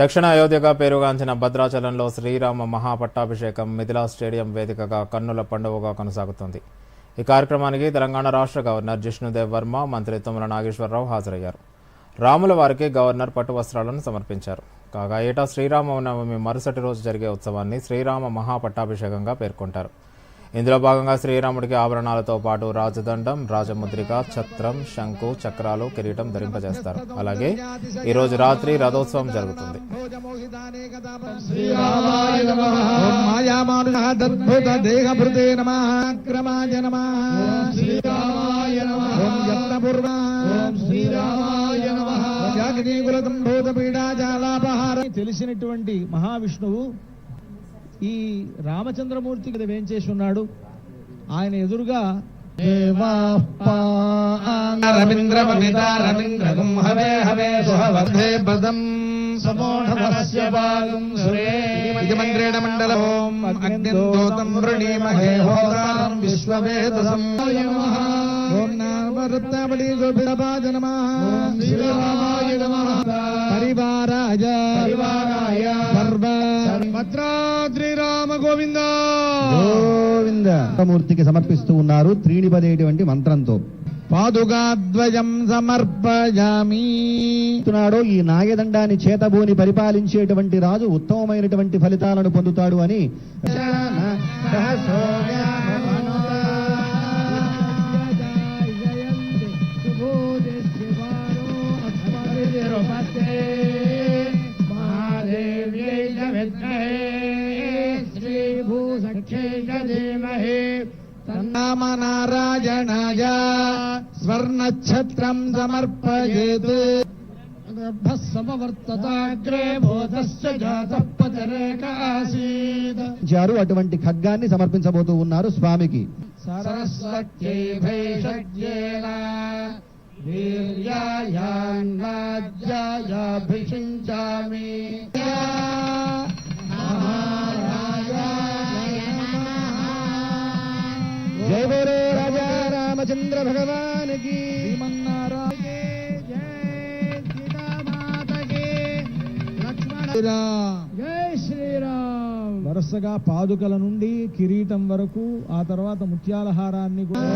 దక్షిణ అయోధ్యగా పేరుగాంచిన భద్రాచలంలో శ్రీరామ మహాపట్టాభిషేకం మిథిలా స్టేడియం వేదికగా కన్నుల పండుగగా కొనసాగుతుంది. ఈ కార్యక్రమానికి తెలంగాణ రాష్ట్ర గవర్నర్ జిష్ణుదేవ్ వర్మ మంత్రి తుమ్మల నాగేశ్వరరావు హాజరయ్యారు. రాముల వారికి గవర్నర్ పట్టు వస్త్రాలను సమర్పించారు. కాగా ఏటా శ్రీరామనవమి మరుసటి రోజు జరిగే ఉత్సవాన్ని శ్రీరామ మహాపట్టాభిషేకంగా పేర్కొంటారు. ఇందులో భాగంగా శ్రీరాముడికి ఆభరణాలతో పాటు రాజదండం రాజముద్రిక ఛత్రం శంకు చక్రాలు కిరీటం ధరింపజేస్తారు. అలాగే ఈరోజు రాత్రి రథోత్సవం జరుగుతుంది. శ్రీరామాయ నమః ఓం మాయామానుషాదద్భుత దేహభృతే శ్రీరామాయ తెలిసినటువంటి మహావిష్ణువు ఈ రామచంద్రమూర్తి కదా వేంచేసి ఉన్నాడు. ఆయన ఎదురుగా రవీంద్రమితారవీంద్రగం హవే హవే సుహవర్ధే పదం సమోఢమస్య భాగం సురే ఇది మంత్రేణ మండలం అగ్నిదోతం వృణీమహే హోతారం విశ్వవేదసం ఓం నామరత్నావళి గోపిరపాద నమః భద్రాద్రి రామ గోవింద. గోవింద మూర్తికి సమర్పిస్తూ ఉన్నారు త్రీణిపదేటువంటి మంత్రంతో. పాదుగాద్వయం సమర్పయామి. చెప్తున్నాడో ఈ నాగదండాన్ని చేతబూని పరిపాలించేటువంటి రాజు ఉత్తమమైనటువంటి ఫలితాలను పొందుతాడు అని. నామ నారాయణాయ స్వర్ణఛత్రం సమర్పయేత్. సమవర్తతాగ్రే భూతస్య జాత పతరేకాసీత్ చారు అటువంటి ఖడ్గాన్ని సమర్పించబోతూ ఉన్నారు స్వామికి. సరస్వత్యై భైషజ్యేన వీర్యాయాన్నాజ్యాయాభిషించామి జయ బోలో రాజా రామచంద్ర భగవానికి వరుసగా పాదుకల నుండి కిరీటం వరకు ఆ తర్వాత ముత్యాల హారాన్ని కూడా